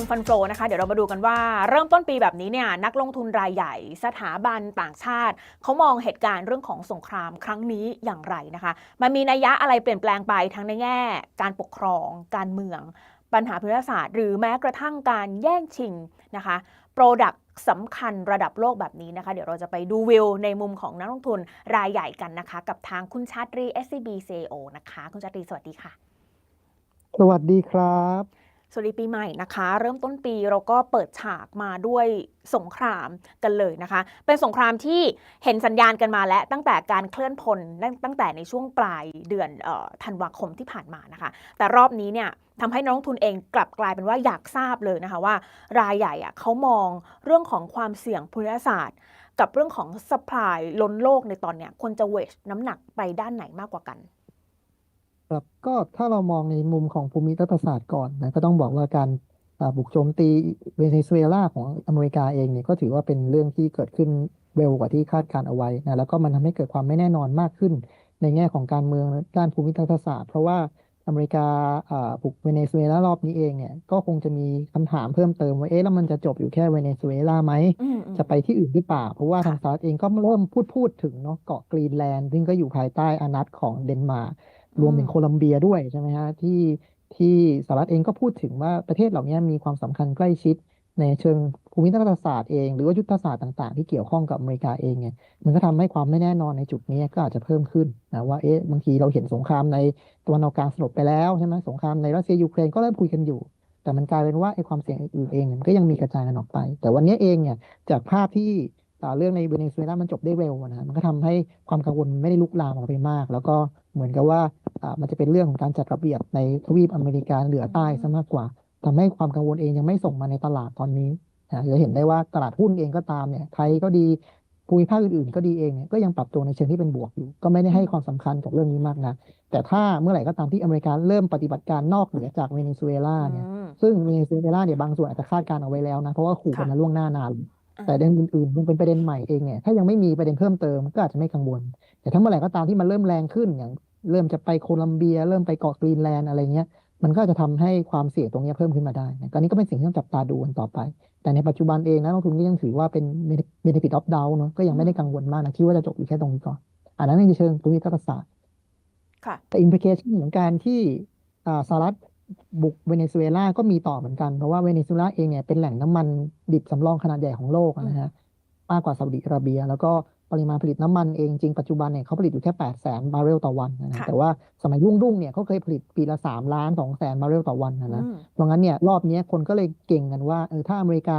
มฟันโฟนะคะเดี๋ยวเรามาดูกันว่าเริ่มต้นปีแบบนี้เนี่ยนักลงทุนรายใหญ่ สถาบันต่างชาติ เขามองเหตุการณ์เรื่องของสงครามครั้งนี้อย่างไรนะคะ มันมีนัยยะอะไรเปลี่ยนแปลงไปทั้งในแง่ การปกครอง การเมือง ปัญหาภูมิศาสตร์ หรือแม้กระทั่งการแย่งชิงนะคะโปรดักสำคัญระดับโลกแบบนี้นะคะ เดี๋ยวเราจะไปดูวิวในมุมของนักลงทุนรายใหญ่กันนะคะ กับทางคุณชาตรี SCB CEO นะคะ คุณชาตรีสวัสดีค่ะ สวัสดีครับ สวัสดีปีใหม่นะคะ เริ่มต้นปีเราก็เปิดฉากมาด้วยสงครามกันเลยนะคะ เป็นสงครามที่เห็นสัญญาณกันมาแล้วตั้งแต่การเคลื่อนพลตั้งแต่ในช่วงปลายเดือนออธันวาคมที่ผ่านมานะคะ แต่รอบนี้เนี่ยทำให้นักลงทุนเองกลับกลายเป็นว่าอยากทราบเลยนะคะว่า รายใหญ่อะเขามองเรื่องของความเสี่ยงภูมิศาสตร์ กับเรื่องของสป라이ล้นโลกในตอนเนี้ยควรจะเวชน้ำหนักไปด้านไหนมากกว่ากัน ครับก็ถ้าเรามองในมุมของภูมิรัฐศาสตร์ก่อนนะก็ต้องบอกว่าการอ่าบุกโจมตีเวเนซุเอลาของอเมริกาเองเนี่ยก็ถือว่าเป็นเรื่องที่เกิดขึ้นเร็วกว่าที่คาดการเอาไว้นะแล้วก็มันทำให้เกิดความไม่แน่นอนมากขึ้น ในแง่ของการเมืองและด้านภูมิรัฐศาสตร์ เพราะว่าอเมริกาอ่าบุกเวเนซุเอลารอบนี้เองเนี่ยก็คงจะมีคำถามเพิ่มเติมว่าเอ๊ะแล้วมันจะจบอยู่แค่เวเนซุเอลาไหมอืมอืมจะไปที่อื่นหรือเปล่า เพราะว่าค่ะทางสหรัฐเองก็เริ่มพูดพูดถึงเนาะเกาะกรีนแลนด์ซึ่งก็อยู่ภายใต้อานัตของเดนมาร์ก รวมถึงโคลัมเบียด้วยใช่ไหมฮะที่ที่สหรัฐเองก็พูดถึงว่าประเทศเหล่านี้มีความสำคัญใกล้ชิดในเชิงภูมิรัฐศาสตร์เอง หรือว่ายุทธศาสตร์ต่างๆ ที่เกี่ยวข้องกับอเมริกาเองเนี่ยมันก็ทำให้ความไม่แน่นอนในจุดนี้ก็อาจจะเพิ่มขึ้นนะว่าเอ๊ะบางทีเราเห็นสงครามในตะวันออกกลางสลบไปแล้วใช่ไหมสงครามในรัสเซียยูเครนก็เริ่มคุยกันอยู่ แต่มันกลายเป็นว่าไอ้ความเสี่ยงอื่นๆเองเนี่ยมันก็ยังมีกระจายกันออกไป แต่วันนี้เองเนี่ยจากภาพที่อ่าเรื่องในเวเนซุเอลามันจบได้เร็วนะมันก็ทำให้ความกังวลไม่ได้ลุกลามออกไปมาก แล้วก็ เหมือนกับว่าอ่ามันจะเป็นเรื่องของการจัดระเบียบในทวีปอเมริกาเหนือใต้ซะมากกว่าทำให้ความกังวลเองยังไม่ส่งมาในตลาดตอนนี้นะจะเห็นได้ว่าตลาดหุ้นเองก็ตามเนี่ยไทยก็ดีภูมิภาคอื่นๆก็ดีเองเนี่ยก็ยังปรับตัวในเชิงที่เป็นบวกอยู่ ก็ไม่ได้ให้ความสำคัญกับเรื่องนี้มากนะแต่ถ้าเมื่อไหร่ก็ตามที่อเมริกาเริ่มปฏิบัติการนอกเหนือจากเวเนซุเอลาเนี่ยอืมซึ่งเวเนซุเอลาเนี่ยบางส่วนอาจจะคาดการณ์เอาไว้แล้วนะเพราะว่าขู่กันค่ะมาล่วงหน้านานอ่าแต่เรื่องอื่นๆยังเป็นประเด็นใหม่เองเนี่ยถ้ายังไม่มีประเด็นเพิ่มเติมก็อาจจะไม่กังวล แต่ถ้าเมื่อไหร่ก็ตามที่มันเริ่มแรงขึ้นอย่าง เริ่มจะไปโคลัมเบีย เริ่มไปเกาะกรีนแลนด์อะไรเงี้ยมันก็จะทำให้ความเสี่ยงตรงเนี้ยเพิ่มขึ้นมาได้นะก็นี้ก็เป็นสิ่งที่ต้องจับตาดูกันต่อไป แต่ในปัจจุบันเองนะนักลงทุนก็ยังถือว่าเป็น benefit of doubt เนอะก็ยังไม่ได้กังวลมากนะคิดว่าจะจบอยู่แค่ตรงนี้ก่อน อันนั้นในเชิงภูมิรัฐศาสตร์ค่ะแต่ implication ของการที่อ่าสหรัฐบุกเวเนซุเอลาก็มีต่อเหมือนกัน เพราะว่าเวเนซุเอลาเองเนี่ยเป็นแหล่งน้ำมันดิบสำรองขนาดใหญ่ของโลกอะนะฮะมากกว่าซาอุดิอาระเบีย แล้วก็ ปริมาณผลิตน้ำมันเองจริงปัจจุบันเนี่ยเขาผลิตอยู่แค่8แสนบาร์เรลต่อวันนะฮะค่ะแต่ว่าสมัยรุ่งๆเนี่ยเขาเคยผลิตปีละ 3 ล้าน2แสนบาร์เรลต่อวันนะนะอืมเพราะงั้นเนี่ยรอบเนี้ยคนก็เลยเก่งกันว่าเออถ้าอเมริกา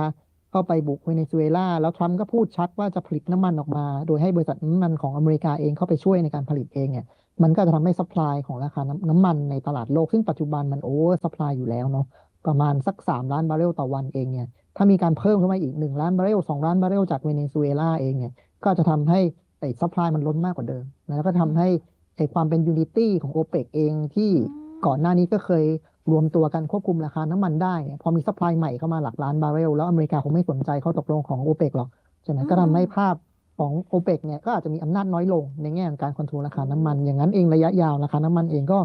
เข้าไปบุกเวเนซุเอลาแล้วทรัมป์ก็พูดชัดว่าจะผลิตน้ำมันออกมา โดยให้บริษัทน้ำมันของอเมริกาเองเข้าไปช่วยในการผลิตเองเนี่ยมันก็จะทำให้ซัพพลายของราคาน้ำน้ำมันในตลาดโลกซึ่งปัจจุบันมันโอเวอร์ซัพพลายอยู่แล้วเนาะประมาณสัก 3 ล้านบาร์เรลต่อวันเองเนี่ยถ้ามีการเพิ่มขึ้นมาอีก 1 ล้านบาร์เรล2ล้านบาร์เรลจากเวเนซุเอลาเองเนี่ย ก็จะทำให้ไอ้ซัพพลายมันล้นมากกว่าเดิมนะแล้วก็ทำให้ไอ้ความเป็นยูนิตี้ของโอเปกเองที่ก่อนหน้านี้ก็เคยรวมตัวกันควบคุมราคาน้ำมันได้เนี่ยพอมีซัพพลายใหม่เข้ามาหลักล้านบาร์เรลแล้วอเมริกาคงไม่สนใจข้อตกลงของโอเปกหรอกใช่ไหมก็ทำให้ภาพของโอเปกเนี่ยก็อาจจะมีอำนาจน้อยลงในแง่ของการควบคุมราคาน้ำมัน อย่างนั้นเองระยะยาวราคาน้ำมันเองก็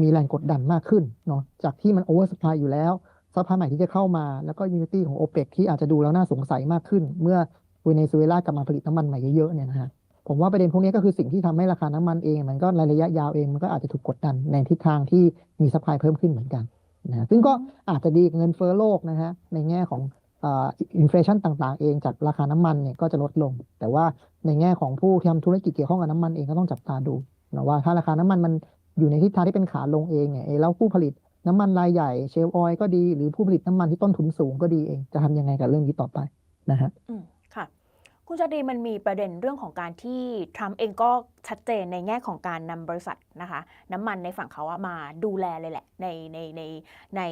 มีแรงกดดันมากขึ้นเนาะจากที่มันโอเวอร์สปายอยู่แล้วซัพพลายใหม่ที่จะเข้ามาแล้วก็ยูนิตี้ของโอเปกที่อาจจะดูแล้วน่าสงสัยมากขึ้น เมื่อ เวเนซุเอลากลับมาผลิตน้ำมันใหม่เยอะๆเนี่ยนะฮะผมว่าประเด็นพวกนี้ก็คือสิ่งที่ทำให้ราคาน้ำมันเอง มันก็ในระยะยาวเองมันก็อาจจะถูกกดดันในทิศทางที่มีซัพพลายเพิ่มขึ้นเหมือนกันนะซึ่งก็อาจจะดีกับเงินเฟ้อโลกนะฮะในแง่ของอินฟลชันต่างๆ เองจากราคาน้ำมันเนี่ยก็จะลดลง แต่ว่าในแง่ของผู้ทำธุรกิจเกี่ยวข้องกับน้ำมันเองก็ต้องจับตาดูนะว่าถ้าราคาน้ำมันมันอยู่ในทิศทางที่เป็นขาลงเองเนี่ยแล้วผู้ผลิตน้ำมันรายใหญ่เชลออยก็ดีหรือผู้ผลิตน้ำมันที่ต้นทุนสูงก็ดีเองจะทำยังไงกับเรื่องนี้ต่อไปนะฮะอื ค่ะ คุณชาตรีมันมีประเด็นเรื่องของการที่ทรัมป์เองก็ชัดเจนในแง่ของการนำบริษัทนะคะ น้ำมันในฝั่งเขาอะมาดูแลเลยแหละในในในใน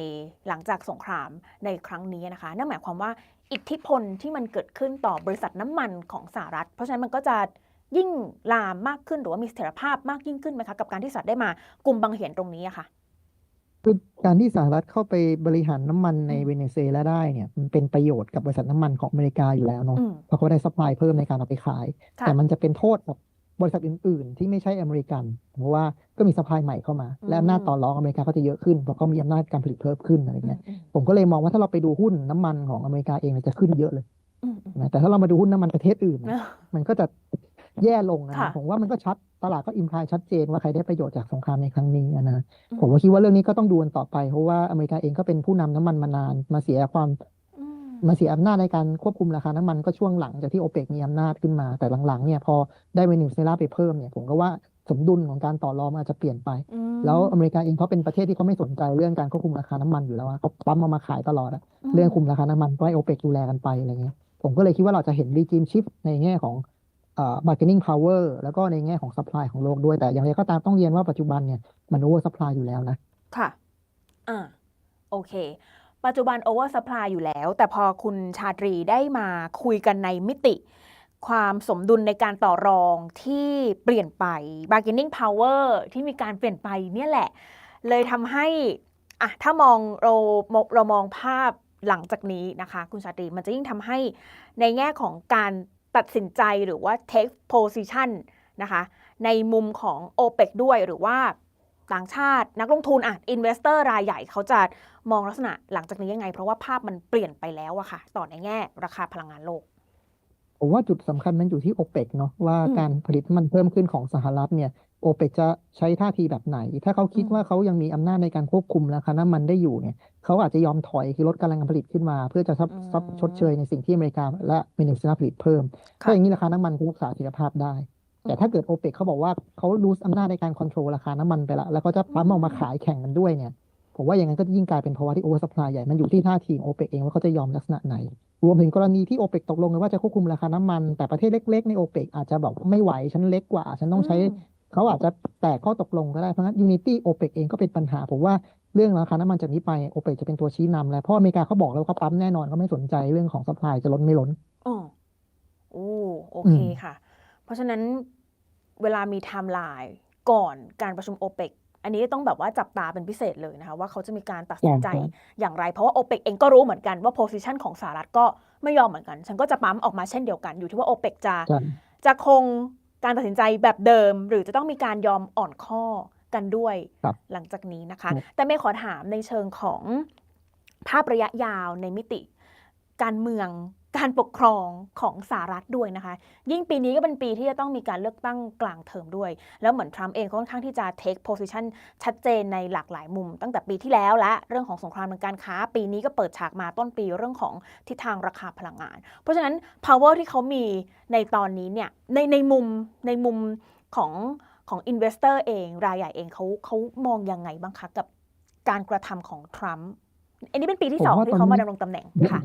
หลังจากสงครามในครั้งนี้นะคะ นั่นหมายความว่าอิทธิพลที่มันเกิดขึ้นต่อบริษัทน้ำมันของสหรัฐ เพราะฉะนั้นมันก็จะยิ่งลามมากขึ้นหรือว่ามีเสถียรภาพมากยิ่งขึ้นไหมคะกับการที่สหรัฐได้มากลุ่มบังเหียนตรงนี้อะค่ะ การที่สหรัฐเข้าไปบริหารน้ำมันในเวเนซุเอลาได้เนี่ยมันเป็นประโยชน์กับบริษัทน้ำมันของอเมริกาอยู่แล้วเนาะอืมเพราะเขาได้ซัพพลายเพิ่มในการเอาไปขายค่ะแต่มันจะเป็นโทษกับบริษัทอื่น ๆ ที่ไม่ใช่อเมริกัน เพราะว่าก็มีซัพพลายใหม่เข้ามา และอำนาจอืมต่อรองอเมริกาก็จะเยอะขึ้นเพราะเขามีอำนาจการผลิตเพิ่มขึ้นอะไรอืเงี้มยอืมผมก็เลยมองว่าถ้าเราไปดูหุ้นน้ำมันของอเมริกาเองเนี่ยจะขึ้นเยอะเลยอืมอืมนะแต่ถ้าเรามาดูหุ้นน้ำมันประเทศอื่นเนนะอะมันก็จะ แย่ลงนะค่ะผมว่ามันก็ชัดตลาดก็อิมพลายชัดเจนว่าใครได้ประโยชน์จากสงครามในครั้งนี้นะอืผมมว่าคิดว่าเรื่องนี้ก็ต้องดูกันต่อไป เพราะว่าอเมริกาเองก็เป็นผู้นำน้ำมันมานาน มาเสียความอืมมาเสียอำนาจในการควบคุมราคาน้ำมันก็ช่วงหลังจากที่โอเปกมีอำนาจขึ้นมา แต่หลังๆเนี่ยพอได้เวเนซุเอลาไปเพิ่มเนี่ยผมก็ว่าสมดุลของการต่อรองมันอาจจะเปลี่ยนไปอืแล้วมอเมริกาเองเขาเป็นประเทศที่เขาไม่สนใจเรื่องการควบคุมราคาน้ำมันอยู่แล้วอะเขาปั๊มเอามาขายตลอดอะอืเรื่องมคุมราคาน้ำมันก็ให้โอเปกดูแลกันไปอะไรเงี้ยผมก็เลยคิดว่าเราจะเห็นรีจิมชิฟในแง่ของ เอ่อ bargaining power แล้วก็ในแง่ของ supply ของโลกด้วยแต่อย่างไรก็ตามต้องเรียนว่าปัจจุบันเนี่ยมัน over supply อยู่แล้วนะ ค่ะ อ่า โอเค ปัจจุบัน over supply อยู่แล้ว แต่พอคุณชาตรีได้มาคุยกันในมิติ ความสมดุลในการต่อรองที่เปลี่ยนไป bargaining power ที่มีการเปลี่ยนไปเนี่ยแหละ เลยทำให้ อะ ถ้ามองเราเรามองภาพหลังจากนี้นะคะ คุณชาตรีมันจะยิ่งทำให้ในแง่ของการ ตัดสินใจหรือว่า take position นะคะในมุมของ OPEC ด้วยหรือว่าต่างชาตินักลงทุนอะ investor รายใหญ่เขาจะมองลักษณะหลังจากนี้ยังไง เพราะว่าภาพมันเปลี่ยนไปแล้วอะค่ะ ต่อในแง่ราคาพลังงานโลก ผมว่าจุดสำคัญมันอยู่ที่โอเปกเนาะว่าการผลิตมันเพิ่มขึ้นของสหรัฐเนี่ย โอเปกจะใช้ท่าทีแบบไหน ถ้าเขาคิดอืมว่าเขายังมีอำนาจในการควบคุมราคาน้ำมันได้อยู่เนี่ยเขาอาจจะยอมถอยคือลดกำลังการผลิตขึ้นมา เพื่อจะซับซับชดเชยในสิ่งที่อเมริกาและเวเนซุเอลาผลิตเพิ่มค่ะถ้าอย่างนี้ราคาน้ำมันก็รักษาเสถียรภาพได้ แต่อืมถ้าเกิดโอเปกเขาบอกว่าเขารูสอำนาจในการควบคุมราคาน้ำมันไปละแล้วเขาจะปั๊มออกมาขายแข่งกันด้วยเนี่ยผมว่าอย่างนั้นก็ยิ่งกลายเป็นภาวะที่โอเวอร์สปายใหญ่ มันอยู่ที่ท่าทีของโอเปกเองว่าเขาจะยอมลักษณะไหน รวมถึงกรณีที่โอเปกตกลงกันว่าจะควบคุมราคาน้ำมัน แต่ประเทศเล็กๆในโอเปกอาจจะบอกไม่ไหว ฉันเล็กกว่า ฉันต้องใช้อืม เขาอาจจะแตกข้อตกลงก็ได้ เพราะงั้นยูนิตี้โอเปกเองก็เป็นปัญหา ผมว่าเรื่องราคาน้ำมันจากนี้ไปโอเปกจะเป็นตัวชี้นำแล้วเพราะอเมริกาเขาบอกแล้วว่าเขาปั๊มแน่นอนเขาไม่สนใจเรื่องของสปายจะล้นไม่ล้นอ๋อโอ้โออืเคมค่ะ เพราะฉะนั้นเวลามีไทม์ไลน์ก่อนการประชุมโอเปกอันนี้ต้องแบบว่าจับตาเป็นพิเศษเลยนะคะว่าเขาจะมีการตัดสินใจใช่อย่างไร เพราะว่าโอเปกเองก็รู้เหมือนกันว่าโพ i ิชันของสหรัฐก็ไม่ยอมเหมือนกัน ฉันก็จะปั๊มออกมาเช่นเดียวกัน อยู่ที่ว่าโอเปกจะใช่จะคง การตัดสินใจแบบเดิม หรือจะต้องมีการยอมอ่อนข้อกันด้วยครับหลังจากนี้นะคะครับแต่ไม่ขอถามในเชิงของภาพระยะยาวในมิติการเมือง การปกครองของสหรัฐด้วยนะคะ ยิ่งปีนี้ก็เป็นปีที่จะต้องมีการเลือกตั้งกลางเทอมด้วย แล้วเหมือนทรัมป์เองก็ค่อนข้างที่จะ take position ชัดเจนในหลากหลายมุม ตั้งแต่ปีที่แล้วและเรื่องของสงครามทางการค้า ปีนี้ก็เปิดฉากมาต้นปีเรื่องของทิศทางราคาพลังงาน เพราะฉะนั้น power ที่เขามีในตอนนี้เนี่ยในในมุมในมุมของของ investor เองรายใหญ่เองเขาเขามองยังไงบ้างคะกับการกระทำของทรัมป์อันนี้เป็นปีที่สองที่เขามาดำรงตำแหน่งค่ะ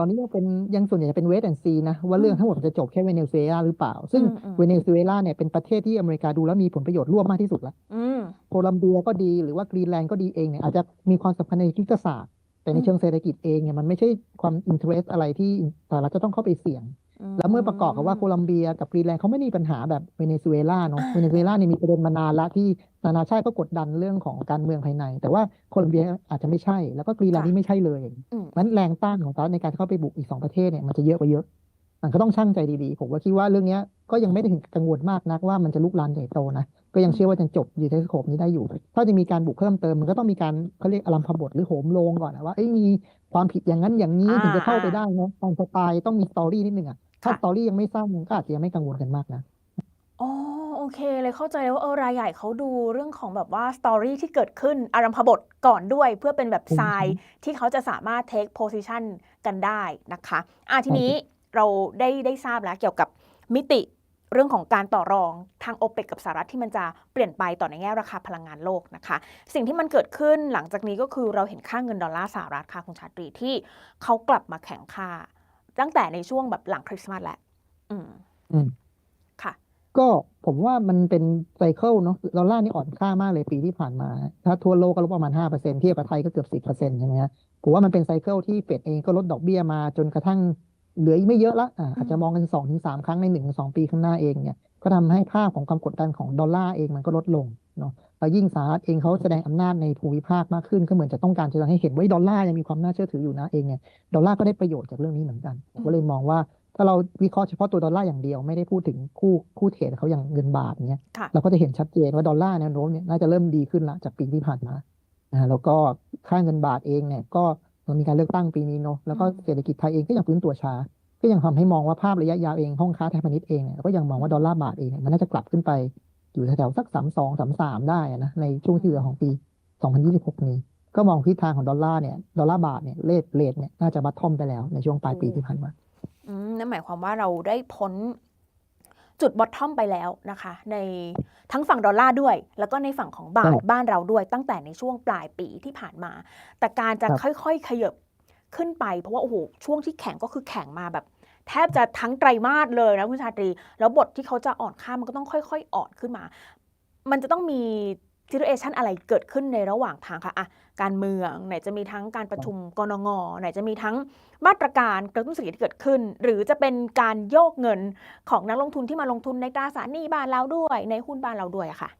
ตอนนี้ยังเป็นยังส่วนใหญ่จะเป็นเวสแอนซีนะ ว่าเรื่องอืมทั้งหมดมันจะจบแค่เวเนซุเอลาหรือเปล่า ซึ่งอืมอืมเวเนซุเอลาเนี่ยเป็นประเทศที่อเมริกาดูแล้วมีผลประโยชน์ร่วมมากที่สุดละอืมโคลัมเบียก็ดีหรือว่ากรีนแลนด์ก็ดีเองเนี่ยอาจจะมีความสำคัญในยุทธศาสตร์ แต่ในอืมเชิงเศรษฐกิจเองเนี่ยมันไม่ใช่ความอินเทรสอะไรที่สหรัฐจะต้องเข้าไปเสี่ยง แล้วเมื่อประกอบกับว่าโคลัมเบียกับกรีนแลนด์เขาไม่ได้มีปัญหาแบบเวเนซุเอลาเนาะอ่าเวเนซุเอลาเนี่ยมีประเด็นมานานละที่นานาชาติก็กดดันเรื่องของการเมืองภายใน แต่ว่าโคลัมเบียอาจจะไม่ใช่ แล้วก็กรีนแลนด์นี่ไม่ใช่เลยอืมมันแรงต้านของสหรัฐในการเข้าไปบุกอีกสองประเทศเนี่ยมันจะเยอะกว่าเยอะมันก็ต้องชั่งใจดีๆ ผมว่าคิดว่าเรื่องเนี้ยก็ยังไม่ได้ถึงกังวลมากนักว่ามันจะลุกลามใหญ่โตนะ ก็ยังเชื่อว่าจะจบอยู่ในสโคปนี้ได้อยู่ ถ้าจะมีการบุกเพิ่มเติมมันก็ต้องมีการเขาเรียกอลัมพบทหรือโหมโรงก่อนนะว่าเอ้ยมีความผิดอย่างนั้นอย่างนี้อ่าถึงจะเข้าไปอ่าได้นะตามสไตล์ต้องมีสตอรี่นิดนึงอะ ถ้าค่ะ สตอรี่ยังไม่สร้างมันก็อาจจะยังไม่กังวลกันมากนะ อ๋อ โอเค เลยเข้าใจเลยว่า เออ รายใหญ่เขาดูเรื่องของแบบว่า สตอรี่ที่เกิดขึ้น อารัมพบทก่อนด้วย เพื่อเป็นแบบอืมทรายที่เขาจะสามารถ take position กันได้นะคะ อะทีนี้เราได้ได้ทราบแล้วเกี่ยวกับมิติเรื่องของการต่อรองทางโอเปกกับสหรัฐที่มันจะเปลี่ยนไปต่อในแง่ราคาพลังงานโลกนะคะ สิ่งที่มันเกิดขึ้นหลังจากนี้ก็คือเราเห็นค่าเงินดอลลาร์สหรัฐค่ะคุณชาตรีที่เขากลับมาแข็งค่า ตั้งแต่ในช่วงแบบหลังคริสต์มาสแหละอืมอืมค่ะ ก็ผมว่ามันเป็นไซเคิลเนาะดอลลาร์นี่อ่อนค่ามากเลยปีที่ผ่านมา ถ้าทั่วโลกก็ลบประมาณห้าเปอร์เซ็นเทียบกับไทยก็เกือบสิบเปอร์เซ็นต์ใช่ไหมฮะผมว่ามันเป็นไซเคิลที่เฟดเองก็ลดดอกเบี้ยมาจนกระทั่งเหลืออีกไม่เยอะละอ่าอาจจะมองกันสองถึงสามครั้งในหนึ่งถึงสองปีข้างหน้าเองเนี่ย ก็ทำให้ภาพของความกดดันของดอลลาร์เองมันก็ลดลง เนาะแล้วยิ่งสหรัฐเองเขาแสดงอำนาจในภูมิภาคมากขึ้นก็เหมือนจะต้องการจะให้เห็นว่าดอลลาร์ยังมีความน่าเชื่อถืออยู่นะเองเนี่ยดอลลาร์ก็ได้ประโยชน์จากเรื่องนี้เหมือนกันผมก็เลยมองว่าถ้าเราวิเคราะห์เฉพาะตัวดอลลาร์อย่างเดียวไม่ได้พูดถึงคู่คู่เทรดเขาอย่างเงินบาทเนี้ยค่ะเราก็จะเห็นชัดเจนว่าดอลลาร์แนวโน้มเนี่ยน่าจะเริ่มดีขึ้นละจากปีที่ผ่านมานะแล้วก็ค่าเงินบาทเองเนี่ยก็มันมีการเลือกตั้งปีนี้เนาะแล้วก็อืมเศรษฐกิจไทยเองก็ยังฟื้นตัวช้า ก็ยังทำให้มองว่าภาพระยะยาวเองห้องค้าไทยพาณิชย์เองเนี่ยก็ยังมองว่าดอลลาร์บาทเองเนี่ยมันน่าจะกลับขึ้นไป อยู่แถวๆสักสามสองสามสามได้อะนะในช่วงที่เหลือของปี2026นี้ ก็มองทิศทางของดอลลาร์เนี่ยดอลลาร์บาทเนี่ยเลทเรทเนี่ยน่าจะบัตทอมไปแล้วในช่วงปลายปีที่ผ่านมาอืมนั่นหมายความว่าเราได้พ้นจุดบอททอมไปแล้วนะคะ ในทั้งฝั่งดอลลาร์ด้วย แล้วก็ในฝั่งของบาทครับบ้านเราด้วยตั้งแต่ในช่วงปลายปีที่ผ่านมา แต่การจะครับค่อยๆ ขยับขึ้นไป เพราะว่าโอ้โหช่วงที่แข็งก็คือแข็งมาแบบ แทบจะทั้งไตรมาสเลยนะคุณชาตรี แล้วบทที่เขาจะอ่อนค่ามันก็ต้องค่อยๆอ่อนขึ้นมา มันจะต้องมีซิ t u เอชันอะไรเกิดขึ้นในระหว่างทางคะอะการเมืองไหนจะมีทั้งการประชุมกรงงไหนจะมีทั้งมาตรการกระตุ้นเศรษฐกิจที่เกิดขึ้น หรือจะเป็นการโยกเงินของนักลงทุนที่มาลงทุนในตราสารหนี้บ้านเราด้วย ในหุ้นบ้านเราด้วยอะค่ะผม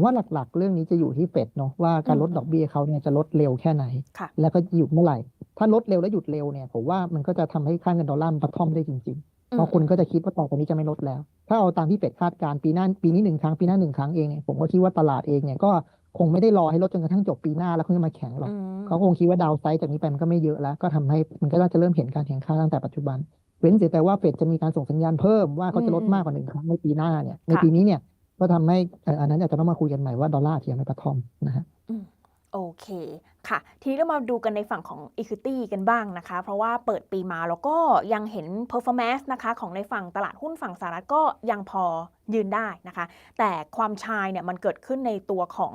ว่าหลักๆ เรื่องนี้จะอยู่ที่เฟดเนาะว่าการลดอืมดอกเบี้ยเขาเนี่ยจะลดเร็วแค่ไหนค่ะแล้วก็หยุดเมื่อไหร่ ถ้าลดเร็วแล้วหยุดเร็วเนี่ยผมว่ามันก็จะทำให้ค่าเงินดอลลาร์มันบัตทอมได้จริงๆเพราะคนก็จะคิดว่าต่อจากนี้จะไม่ลดแล้ว ถ้าเอาตามที่เฟดคาดการณ์ปีหน้าปีนี้หนึ่งครั้งปีหน้าหนึ่งครั้งเองเนี่ยผมก็คิดว่าตลาดเองเนี่ยก็คงไม่ได้รอให้ลดจนกระทั่งจบปีหน้าแล้วเขาจะมาแข็งหรอกอืมเขาคงคิดว่าดาวไซด์จากนี้ไปมันก็ไม่เยอะแล้ว ก็ทำให้มันก็น่าจะเริ่มเห็นการแข่งขันตั้งแต่ปัจจุบัน เว้นเสียแต่ว่าเฟดจะมีการส่งสัญญาณเพิ่มว่าเขาจะลดอืมมากกว่าหนึ่งครั้งในปีหน้าเนี่ยในค่ะปีนี้เนี่ย ก็ทำให้อันนั้นอาจจะต้องมาคุยกันใหม่ว่าดอลลาร์เทียมไม่ปะทอมนะฮะโอเคค่ะ ทีนี้เรามาดูกันในฝั่งของ Equity กันบ้างนะคะ เพราะว่าเปิดปีมาแล้วก็ยังเห็น performance นะคะของในฝั่งตลาดหุ้นฝั่งสหรัฐก็ยังพอยืนได้นะคะ แต่ความชายเนี่ยมันเกิดขึ้นในตัวของ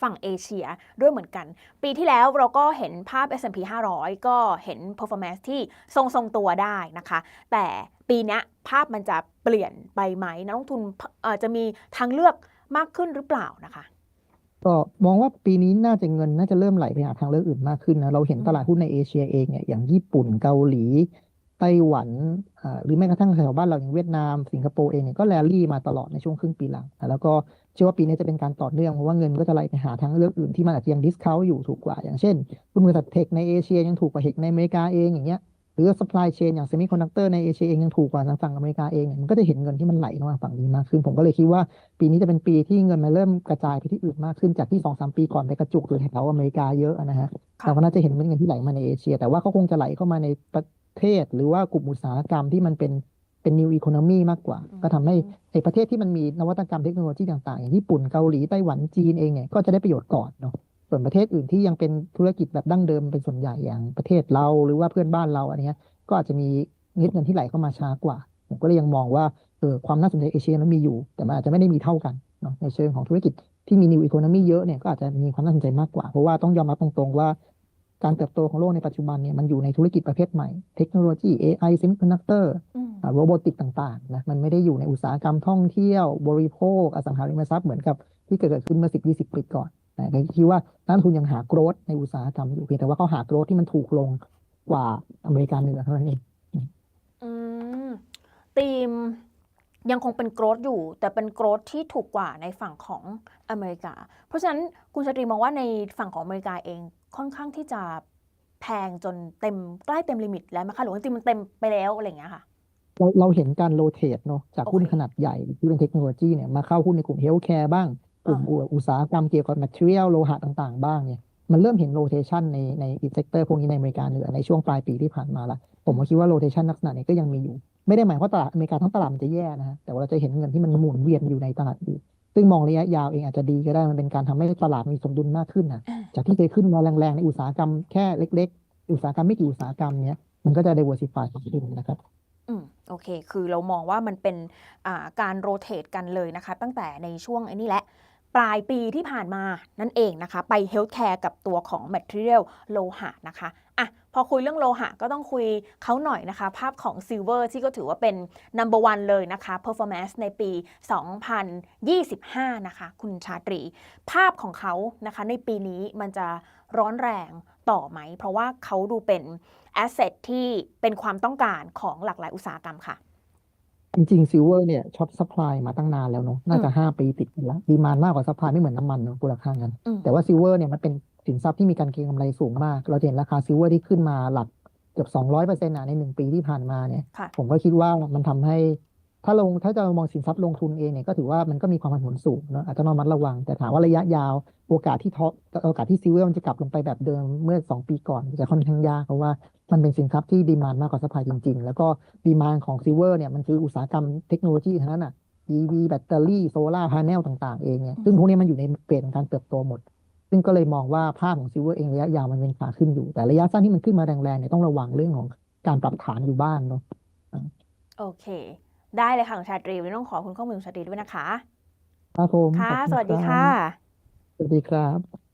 ฝั่งเอเชียด้วยเหมือนกัน ปีที่แล้วเราก็เห็นภาพ S&P 500 ก็เห็น performance ที่ทรงทรงตัวได้นะคะ แต่ ปีนี้ภาพมันจะเปลี่ยนไปไหมนักลงทุนจะมีทางเลือกมากขึ้นหรือเปล่านะคะก็มองว่าปีนี้น่าจะเงินน่าจะเริ่มไหลไปหาทางเลือกอื่นมากขึ้นนะเราเห็นตลาดหุ้นในเอเชียเองเนี่ยอย่างญี่ปุ่นเกาหลีไต้หวันหรือแม้กระทั่งแถวบ้านเราอย่างเวียดนาม สิงคโปร์เองเนี่ยก็แรลลี่มาตลอดในช่วงครึ่งปีหลัง แล้วก็เชื่อว่าปีนี้จะเป็นการต่อเนื่องเพราะว่าเงินก็จะไหลไปหาทางเลือกอื่นที่มันอาจจะยังดิสคาวอยู่ถูกกว่า อย่างเช่นหุ้นบริษัทเทคในเอเชียยังถูกกว่าเทคในอเมริกาเองอย่างเงี้ย หรือ supply chain อย่าง semiconductor ในเอเชียเองยังถูกกว่าทางฝั่งอเมริกาเองเนี่ยมันก็จะเห็นเงินที่มันไหลมาฝั่งนี้มากขึ้น ผมก็เลยคิดว่าปีนี้จะเป็นปีที่เงินมันเริ่มกระจายไปที่อื่นมากขึ้นจากที่สองสามปีก่อนไปกระจุกอยู่แถวๆอเมริกาเยอะนะฮะค่ะเราก็น่าจะเห็นเงินที่ไหลมาในเอเชีย แต่ว่าเขาคงจะไหลเข้ามาในประเทศ หรือว่ากลุ่มอุตสาหกรรมที่มันเป็นเป็น new economy มากกว่าอืมก็ทำให้ในประเทศที่มันมีนวัตกรรมเทคโนโลยีต่างๆอย่างญี่ปุ่นเกาหลีไต้หวันจีนเองเนี่ยก็จะได้ประโยชน์ก่อนเนาะ ส่วนประเทศอื่นที่ยังเป็นธุรกิจแบบดั้งเดิมเป็นส่วนใหญ่อย่างประเทศเราหรือว่าเพื่อนบ้านเราอันเนี้ยก็อาจจะมีเงินที่ไหลเข้ามาช้ากว่า ผมก็เลยยังมองว่าเออความน่าสนใจเอเชียนั้นมีอยู่ แต่มันอาจจะไม่ได้มีเท่ากันเนาะในเชิงของธุรกิจที่มี new economy เยอะเนี่ยก็อาจจะมีความน่าสนใจมากกว่า เพราะว่าต้องยอมรับตรงๆว่า การเติบโตของโลกในปัจจุบันเนี่ยมันอยู่ในธุรกิจประเภทใหม่ เทคโนโลยี AI semiconductor อืมโรบอติกต่างๆนะมันไม่ได้อยู่ในอุตสาหกรรมท่องเที่ยว บริโภคอสังหาริมทรัพย์เหมือนกับที่เกิดขึ้นเมื่อ10 20ปีก่อน นะก็คิดว่านักลงทุนยังหาโกรธในอุตสาหกรรมอยู่เพียงแต่ว่าเขาหาโกรธที่มันถูกลงกว่าอเมริกาเหนือเท่านั้นเองอืมธีมยังคงเป็นโกรธอยู่ แต่เป็นโกรธที่ถูกกว่าในฝั่งของอเมริกา เพราะฉะนั้นคุณชาตรีมองว่าในฝั่งของอเมริกาเองค่อนข้างที่จะแพงจนเต็มใกล้เต็มลิมิตแล้วไหมคะหรือว่าจริงๆมันเต็มไปแล้วอะไรอย่างเงี้ยค่ะเราเราเห็นการโรเตทเนาะจากหุ้นโอเคขนาดใหญ่ที่เป็นเทคโนโลยีเนี่ยมาเข้าหุ้นในกลุ่มเฮลท์แคร์บ้าง กลุ่มอ่าอุตสาหกรรมเกี่ยวกับ material โลหะต่างๆ บ้างเนี่ยมันเริ่มเห็นโรเ t ชันในในอีกเซกเตอร์พวกนี้ในอเมริกาเหนือในช่วงปลายปีที่ผ่านมาละผมก็คิดว่าโรเ t ชันลักษณะนี้ก็ยังมีอยู่ ไม่ได้หมายความว่าตลาดอเมริกาทั้งตลาดมันจะแย่นะฮะแต่ว่าเราจะเห็นเงินที่มันหมุนเวียนอยู่ในตลาดอื่นซึ่งมองระยะยาวเองอาจจะดีก็ได้มันเป็นการทำให้ตลาดมีสมดุลมากขึ้นนะอ่าจากที่เคยขึ้นมาแรงๆในอุตสาหกรรมแค่เล็ก ๆ อุตสาหกรรมไม่กี่อุตสาหกรรมเนี้ยมันก็จะ diversify ขึ้นนะครับอืมโอเค คือเรามองว่ามันเป็นอ่าการโรเตทกันเลยนะคะ ตั้งแต่ในช่วงไอ้นี่แหละ ปลายปีที่ผ่านมานั่นเองนะคะ ไปเฮลท์แคร์กับตัวของ Material โลหะนะคะอะพอคุยเรื่องโลหะก็ต้องคุยเขาหน่อยนะคะ ภาพของ Silver ที่ก็ถือว่าเป็น number one เลยนะคะ performance ในปี 2025 นะคะ คุณชาตรี ภาพของเขานะคะในปีนี้มันจะร้อนแรงต่อไหม เพราะว่าเขาดูเป็น asset ที่เป็นความต้องการของหลากหลายอุตสาหกรรมค่ะ จริงๆซิลเวอร์เนี่ยช็อตซัพพลายมาตั้งนานแล้วเนาะน่าจะห้าปีติดกันแล้วดีมานมากกว่าซัพพลายไม่เหมือนน้ำมันเนาะมูลค่ากันอืมแต่ว่าซิลเวอร์เนี่ยมันเป็นสินทรัพย์ที่มีการเก็งกำไรสูงมาก เราจะเห็นราคาซิลเวอร์ที่ขึ้นมาหลักเกือบสองร้อยเปอร์เซ็นต์ในหนึ่งปีที่ผ่านมาเนี่ยค่ะผมก็คิดว่ามันทำให้ ถ้าลงถ้าจะมองสินทรัพย์ลงทุนเองเนี่ยก็ถือว่ามันก็มีความผันผวนสูงเนอะอาจจะต้องระมัดระวัง แต่ถามว่าระยะยาวโอกาสที่ท็อปโอกาสที่ซิลเวอร์มันจะกลับลงไปแบบเดิมเมื่อสองปีก่อนจะค่อนข้างยากเพราะว่ามันเป็นสินทรัพย์ที่ดีมานมากกว่าสปายจริง ๆ แล้วก็ดีมานของซิลเวอร์เนี่ยมันคืออุตสาหกรรมเทคโนโลยีทั้งนั้นอะ EV แบตเตอรี่โซลาร์พาเนลต่างๆเองเนี่ยซึ่งพวกนี้มันอยู่ในเฟสของการเติบโตหมด ซึ่งก็เลยมองว่าภาพของซิลเวอร์เองระยะยาวมันเป็นขาขึ้นอยู่ แต่ระยะสั้นที่มันขึ้นมาแรงๆเนี่ยต้องระวังเรื่องของการปรับฐานอยู่บ้างเนาะโอเค ได้เลยค่ะคุณชาตรีวันนี้ต้องขอบคุณข้อมูลคุณชาตรีด้วยนะคะ ครับผมค่ะ ขอบณสวัสดีรับค่ะ สวัสดีครับ